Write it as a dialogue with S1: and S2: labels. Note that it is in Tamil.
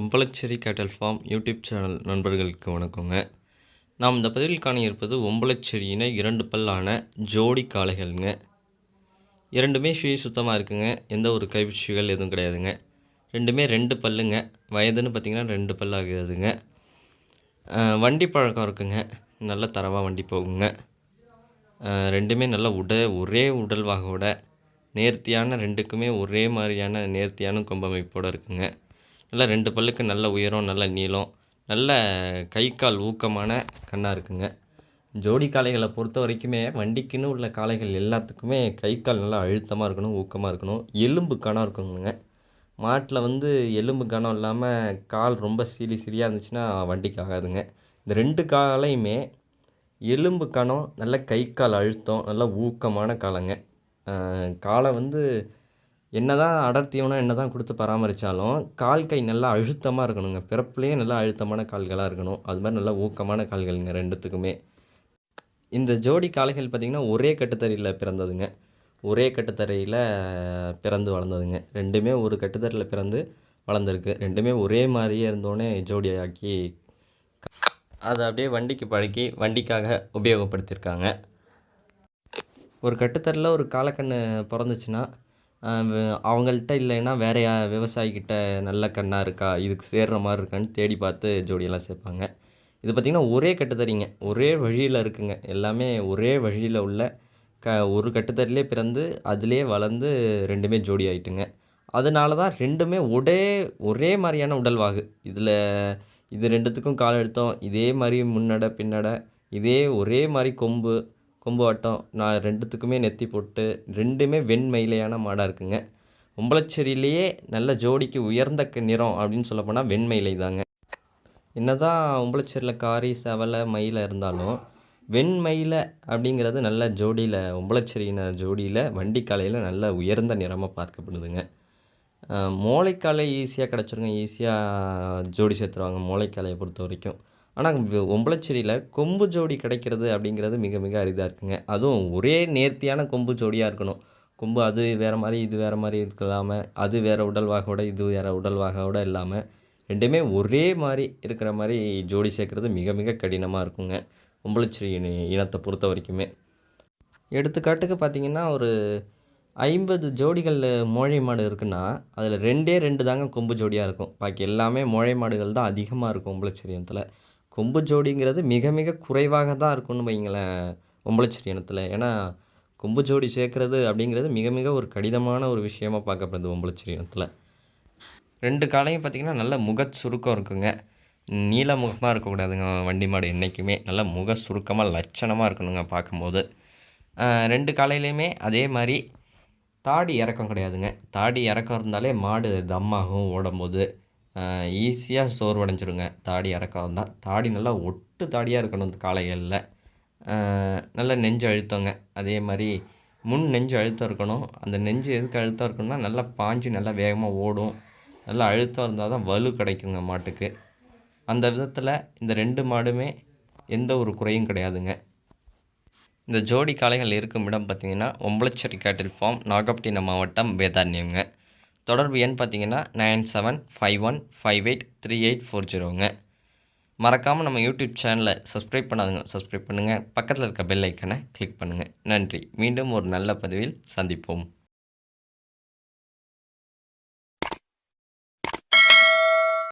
S1: ஒம்பளச்சேரி கேட்டல் ஃபார்ம் யூடியூப் சேனல் நண்பர்களுக்கு வணக்கங்க. நாம் இந்த பதிவில் காண இருப்பது ஒம்பளச்சேரியின இரண்டு பல்லான ஜோடி காளைகள்ங்க. இரண்டுமே சுய சுத்தமாக இருக்குங்க. எந்த ஒரு கைவிச்சிகள் எதுவும் கிடையாதுங்க. ரெண்டுமே ரெண்டு பல்லுங்க. வயதுன்னு பார்த்திங்கன்னா ரெண்டு பல் ஆகுதுங்க வண்டி பழக்கம் இருக்குங்க. நல்ல தரமாக வண்டி போகுங்க. ரெண்டுமே நல்ல உட ஒரே உடல்வாகோட நேர்த்தியான ரெண்டுக்குமே ஒரே மாதிரியான நேர்த்தியான கொம்பமைப்போடு இருக்குங்க. நல்லா ரெண்டு பல்லுக்கு நல்ல உயரம் நல்ல நீளம் நல்ல கை கால் ஊக்கமான கண்ணாக இருக்குங்க. ஜோடி காளைகளை பொறுத்த வரைக்குமே வண்டிக்குன்னு உள்ள காளைகள் எல்லாத்துக்குமே கை கால் நல்லா அழுத்தமாக இருக்கணும் ஊக்கமாக இருக்கணும். எலும்பு கணம் இருக்கணுங்க மாட்டில் வந்து எலும்பு கணம் இல்லாமல் கால் ரொம்ப சீலி சீலியாக இருந்துச்சுன்னா வண்டிக்கு ஆகாதுங்க. இந்த ரெண்டு காலையுமே எலும்பு கணம் நல்ல கை கால் அழுத்தம் நல்ல ஊக்கமான காலங்க காலை வந்து என்ன தான் அடர்த்தியவனா என்ன தான் கொடுத்து பராமரித்தாலும் கால் கை நல்லா அழுத்தமாக இருக்கணுங்க. பிறப்புலேயே நல்லா அழுத்தமான கால்களாக இருக்கணும். அது மாதிரி நல்லா ஊக்கமான கால்கள்ங்க ரெண்டுத்துக்குமே. இந்த ஜோடி காளைகள் பார்த்திங்கன்னா ஒரே கட்டுத்தறியில் பிறந்ததுங்க. ஒரே கட்டுத்தரையில் பிறந்து வளர்ந்ததுங்க. ரெண்டுமே ஒரு கட்டுத்தரையில் பிறந்து வளர்ந்துருக்கு. ரெண்டுமே ஒரே மாதிரியே இருந்தோடனே ஜோடியாக்கி அதை அப்படியே வண்டிக்கு பழக்கி வண்டிக்காக உபயோகப்படுத்தியிருக்காங்க. ஒரு கட்டுத்தரில் ஒரு காலக்கண்ணு பிறந்துச்சுன்னா அவங்கள்ட்ட இல்லைன்னா வேறு யா விவசாயிக்கிட்ட நல்ல கண்ணாக இருக்கா? இதுக்கு சேர்கிற மாதிரி இருக்கான்னு தேடி பார்த்து ஜோடியெல்லாம் சேர்ப்பாங்க. இது பார்த்திங்கன்னா ஒரே கட்டுத்தறிங்க. ஒரே வழியில் இருக்குங்க. எல்லாமே ஒரே வழியில் உள்ள க ஒரு கட்டுத்தறிலே பிறந்து அதிலே வளர்ந்து ரெண்டுமே ஜோடி ஆகிட்டுங்க அதனால தான் ரெண்டுமே ஒரே ஒரே மாதிரியான உடல்வாகு இதில் இது ரெண்டுத்துக்கும் கால் எடுத்தோம். இதே மாதிரி முன்னடை பின்னடை இதே ஒரே மாதிரி கொம்பு கொம்பு வட்டம் நான் ரெண்டுத்துக்குமே நெத்தி போட்டு ரெண்டுமே வெண்மயிலையான மாடாக இருக்குங்க. உம்பளச்சேரியிலேயே நல்ல ஜோடிக்கு உயர்ந்த க- நிறம் அப்படின்னு சொல்லப்போனால் வெண்மயிலை தாங்க. என்ன தான் உம்பளச்சேரியில் காரி செவலை மயில இருந்தாலும் வெண்மயில அப்படிங்கிறது நல்ல ஜோடியில் ஒம்பளச்சேரியின ஜோடியில் வண்டிக்காலையில் நல்ல உயர்ந்த நிறமாக பார்க்கப்படுதுங்க. அஹ் மோளைக்காலை ஈஸியாக கிடச்சிருங்க. ஈஸியாக ஜோடி சேர்த்துருவாங்க மோளைக்காலையை பொறுத்த வரைக்கும். ஆனால் ஒம்பளச்சேரியில் கொம்பு ஜோடி கிடைக்கிறது அப்படிங்கிறது மிக மிக அரிதாக இருக்குங்க. அதுவும் ஒரே நேர்த்தியான கொம்பு ஜோடியாக இருக்கணும். கொம்பு அது வேறு மாதிரி இது வேறு மாதிரி இருக்கலாமல் அது வேறு உடல்வாகோட இது வேறு உடல்வாகோட இல்லாமல் ரெண்டுமே ஒரே மாதிரி இருக்கிற மாதிரி ஜோடி சேர்க்குறது மிக மிக கடினமாக இருக்குங்க. ஒம்பளச்சேரி இனத்தை பொறுத்த வரைக்குமே. எடுத்துக்காட்டுக்கு பார்த்தீங்கன்னா ஒரு ஐம்பது ஜோடிகள் மோழை மாடு இருக்குன்னா அதில் ரெண்டே ரெண்டு தாங்க கொம்பு ஜோடியாக இருக்கும். பாக்கி எல்லாமே மோழை மாடுகள் தான் அதிகமாக இருக்கும் ஒம்பளச்சேரி இனத்தில். கொம்பு ஜோடிங்கிறது மிக மிக குறைவாக தான் இருக்கும்னு வைங்களேன் ஒம்பளச்சேரி இனத்தில். ஏன்னா கொம்பு ஜோடி சேர்க்குறது அப்படிங்கிறது மிக மிக ஒரு கடினமான ஒரு விஷயமாக பார்க்கப்படுது ஒம்பளச்சேரி இனத்தில். ரெண்டு காலையும் பார்த்திங்கன்னா நல்ல முக சுருக்கம் இருக்குங்க. நீல முகமாக இருக்கக்கூடாதுங்க வண்டி மாடு என்றைக்குமே நல்ல முக சுருக்கமாக லட்சணமாக இருக்கணுங்க பார்க்கும்போது. ரெண்டு காலையிலையுமே அதே மாதிரி தாடி இறக்கம் கிடையாதுங்க. தாடி இறக்கம் இருந்தாலே மாடு தம்மாகும் ஓடும்போது ஈஸியாக சோர்வடைஞ்சிருங்க. தாடி இறக்கம் இருந்தால் தாடி நல்லா ஒட்டு தாடியாக இருக்கணும் இந்த காளைகளில். நல்லா நெஞ்சு அழுத்தங்க. அதே மாதிரி முன் நெஞ்சு அழுத்தம் இருக்கணும். அந்த நெஞ்சு எதுக்கு அழுத்தம் இருக்கணும்னா நல்லா பாஞ்சு நல்லா வேகமாக ஓடும். நல்லா அழுத்தம் இருந்தால் தான் வலு கிடைக்குங்க மாட்டுக்கு. அந்த விதத்தில் இந்த ரெண்டு மாடுமே எந்த ஒரு குறையும் கிடையாதுங்க. இந்த ஜோடி காளைகள் இருக்கும் இடம் பார்த்திங்கன்னா ஒம்பளச்சேரி கேட்டில் ஃபார்ம் நாகப்பட்டினம் மாவட்டம் வேதாரண்யம்ங்க. தொடர்பு எண் பார்த்தீங்கன்னா nine seven five one five eight three eight four ஜீரோங்க. மறக்காமல் நம்ம யூடியூப் சேனலை சப்ஸ்கிரைப் பண்ணாதுங்க சப்ஸ்கிரைப் பண்ணுங்கள் பக்கத்தில் இருக்க பெல் ஐக்கனை கிளிக் பண்ணுங்கள் நன்றி. மீண்டும் ஒரு நல்ல பதிவில் சந்திப்போம்.